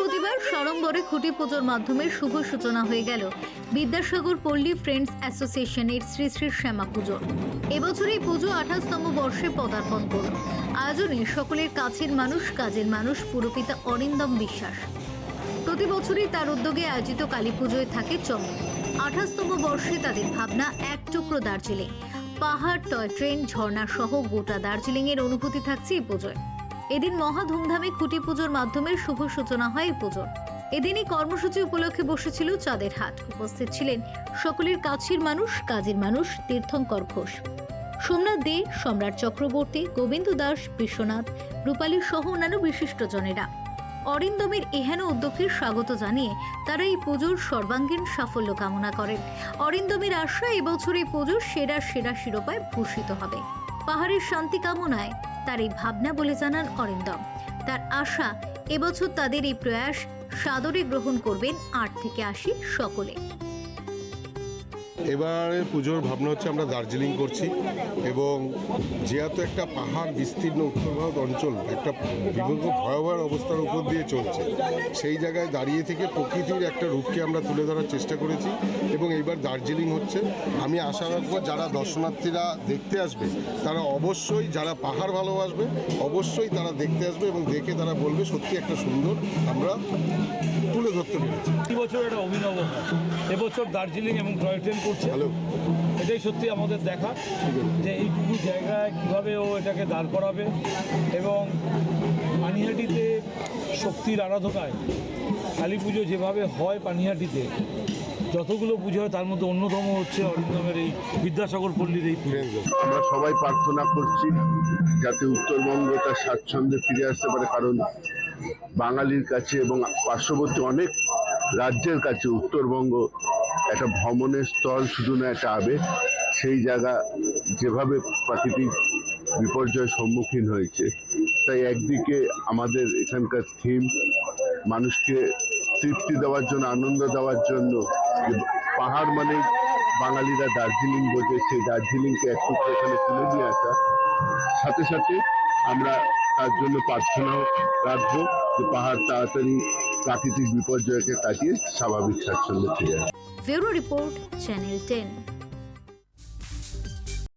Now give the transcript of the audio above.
রবিবার সড়ম্বরে খুঁটি পুজোর মাধ্যমে শুভ সূচনা হয়ে গেল। বিদ্যাসাগর পল্লী ফ্রেন্ডস অ্যাসোসিয়েশনের শ্রী শ্রী শ্যামা পুজো। এবছর এই পুজো আঠাশতম বর্ষে পদার্পণ করল। আয়োজনে সকলের কাছের মানুষ, কাজের মানুষ, পুরপিতা অরিন্দম বিশ্বাস। প্রতি বছরই তার উদ্যোগে আয়োজিত কালী পুজোয় থাকে চমক আঠাশতম বর্ষে তাদের ভাবনা এক টুকরো দার্জিলিং। পাহাড়, টয় ট্রেন, ঝর্ণা সহ গোটা দার্জিলিং এর অনুভূতি থাকছে এই পুজোয়। এদিন মহা ধুমধামে খুঁটি পুজোর মাধ্যমে শুভ সূচনা হয় এই পুজোর। এদিনই কর্মসূচি উপলক্ষে বসেছিল চাঁদের হাট। উপস্থিত ছিলেন সকলের কাছের মানুষ, কাজের মানুষ, তীর্থঙ্কর ঘোষ। সোমনাথ দে, সম্রাট চক্রবর্তী, গোবিন্দ দাস, বিশ্বনাথ, রূপালী সহ অন্যান্য বিশিষ্টজনেরা অরিন্দমের এহেন উদ্যোগকে স্বাগত জানিয়ে তারা এই পুজোর সর্বাঙ্গীন সাফল্য কামনা করেন। অরিন্দমের আশা এবছর এই পুজোর সেরা সেরা শিরোপায় ভূষিত হবে। পাহাড়ের শান্তি কামনায় তার এই ভাবনা বলে জানান অরিন্দম। তার আশা, এবছর তাদের এই প্রয়াস সাদরে গ্রহণ করবেন আট থেকে আশি সকলে। এবারে পুজোর ভাবনা হচ্ছে আমরা দার্জিলিং করছি এবং যেহেতু একটা পাহাড় বিস্তীর্ণ উত্তর ভারত অঞ্চল, একটা বিভিন্ন ভয়াবহ অবস্থার উপর দিয়ে চলছে, সেই জায়গায় দাঁড়িয়ে থেকে প্রকৃতির একটা রূপকে আমরা তুলে ধরার চেষ্টা করেছি এবং এইবার দার্জিলিং হচ্ছে আমি আশা রাখব যারা দর্শনার্থীরা দেখতে আসবে, তারা অবশ্যই যারা পাহাড় ভালোবাসবে, অবশ্যই তারা দেখতে আসবে এবং দেখে তারা বলবে সত্যি একটা সুন্দর আমরা তুলে ধরতে পেরেছি বছর। এবছর দার্জিলিং এবং টয় ট্রেন করছে। এটাই সত্যি আমাদের দেখা যে এইটুকু জায়গায় কীভাবে ও এটাকে দাঁড় করাবে এবং পানিহাটিতে শক্তির আরাধনায় কালী পুজো যেভাবে হয় পানিহাটিতে যতগুলো পুজো হয় তার মধ্যে অন্যতম হচ্ছে অরিন্দমের এই বিদ্যাসাগর পল্লীর এই পুজো। আমরা সবাই প্রার্থনা করছি যাতে উত্তরবঙ্গ তার স্বাচ্ছন্দ্যে ফিরে আসতে পারে কারণ বাঙালির কাছে এবং পার্শ্ববর্তী অনেক রাজ্যের কাছে উত্তরবঙ্গ একটা ভ্রমণের স্থল, শুধু না একটা আবেগ, সেই জায়গা যেভাবে প্রাকৃতিক বিপর্যয়ের সম্মুখীন হয়েছে। তাই একদিকে আমাদের এখানকার থিম মানুষকে তৃপ্তি দেওয়ার জন্য, আনন্দ দেওয়ার জন্য পাহাড় মানে বাঙালিরা দার্জিলিং বোঝে, সেই দার্জিলিংকে একটু এখানে তুলে নিয়ে আসা। সাথে সাথে আমরা তার জন্য প্রার্থনাও রাখব যে পাহাড় তাড়াতাড়ি প্রাকৃতিক বিপর্যয়কে কাটিয়ে স্বাভাবিক স্বাচ্ছন্দ্য ফিরে আসবে রিপোর্ট চ্যানেল টেন।